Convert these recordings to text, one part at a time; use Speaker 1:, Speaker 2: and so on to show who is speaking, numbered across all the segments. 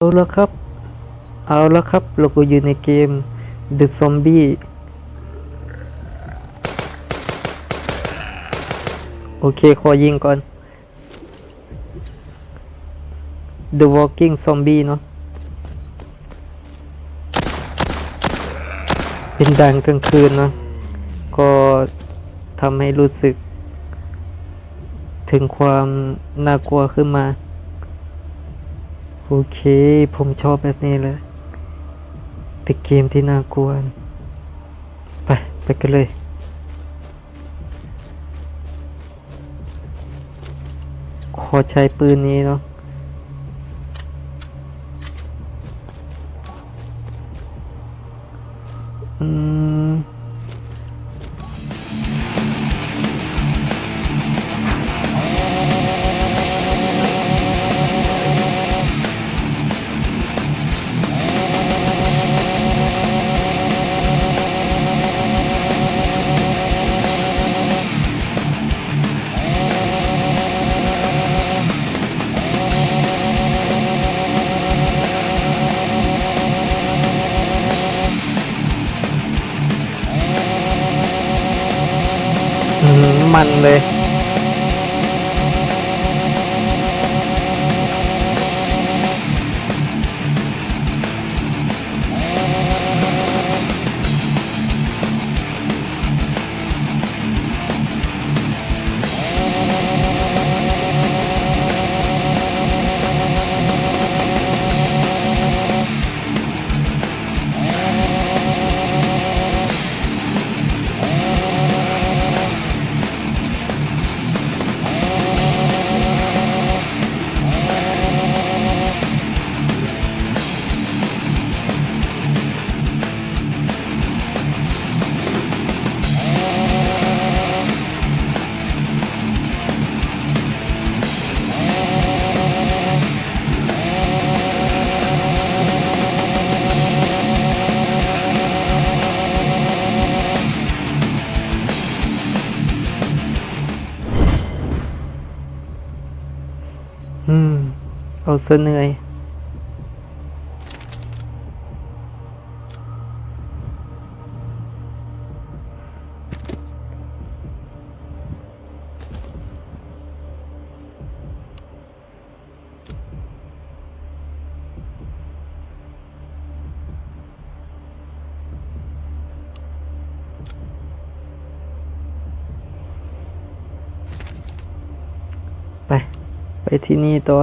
Speaker 1: เอาละครับ เอาละครับ เราก็อยู่ในเกม The Zombie โอเค ขอยิงก่อน The Walking Zombie เนาะ เป็นด่านกลางคืนเนาะก็ทำให้รู้สึก ถึงความน่ากลัวขึ้นมา โอเค ผมชอบแบบนี้เลยเป็นเกมที่น่ากลัวไป ไปกันเลย ขอใช้ปืนนี้เนาะอืม มมันเลย อืม เอาซะเหนื่อย ไป ไปที่นี่ตัว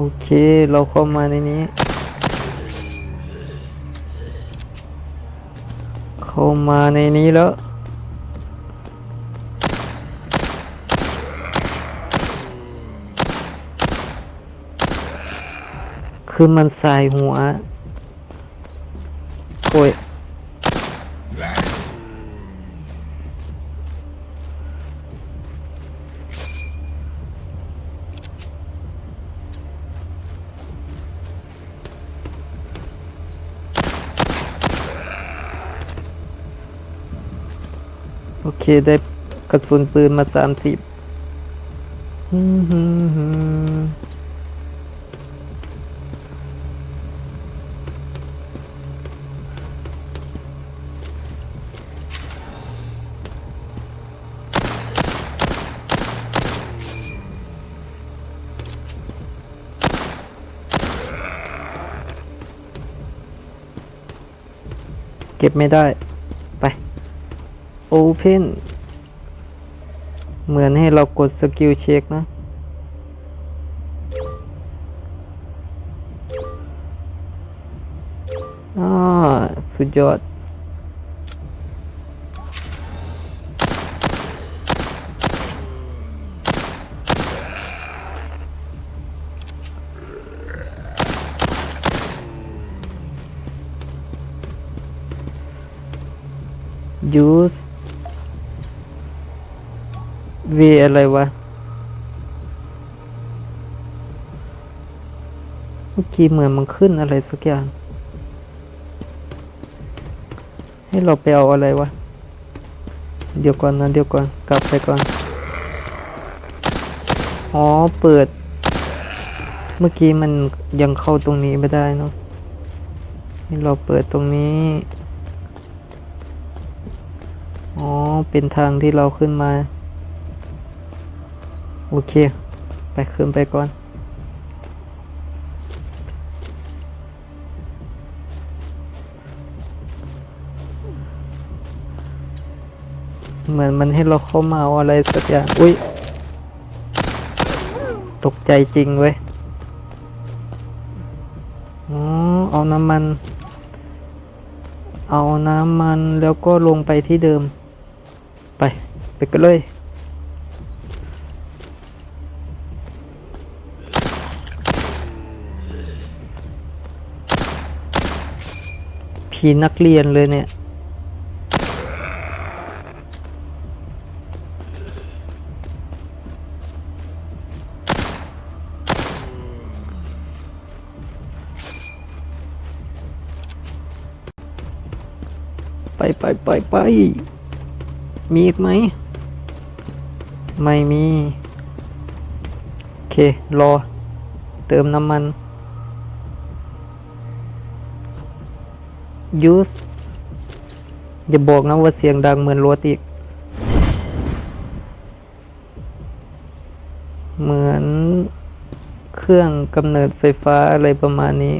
Speaker 1: โอเค เราเข้ามาในนี้ เข้ามาในนี้แล้ว คือมันสายหัวโอ้ย โอเคได้กระสุนปืนมาสามสิบเก็บไม่ได้ Open เหมือนให้เรากดสกิลเช็คนะอ่าสุดยอด use v อะไรวะ เมื่อกี้เหมือนมันขึ้นอะไรสักอย่าง ให้เราไปเอาอะไรวะ เดี๋ยวก่อนนะเดี๋ยวก่อน กลับไปก่อน อ๋อ เปิด เมื่อกี้มันยังเข้าตรงนี้ไม่ได้เนาะให้เราเปิดตรงนี้ อ๋อ เป็นทางที่เราขึ้นมา โอเค ไปขึ้นไปก่อนเหมือนมันให้เราเข้ามาเอาอะไรสักอย่าง อุ้ย ตกใจจริงเว้ย อ๋อ เอาน้ำมัน เอาน้ำมันแล้วก็ลงไปที่เดิม ไป ไปกันเลย ผีนักเรียนเลยเนี่ย ไปไปไปไป มีอีกไหม ไม่มี โอเค รอ เติมน้ำมัน ยูสอย่าบอกนะว่าเสียงดังเหมือนรถอีก เหมือนเครื่องกำเนิดไฟฟ้าอะไรประมาณนี้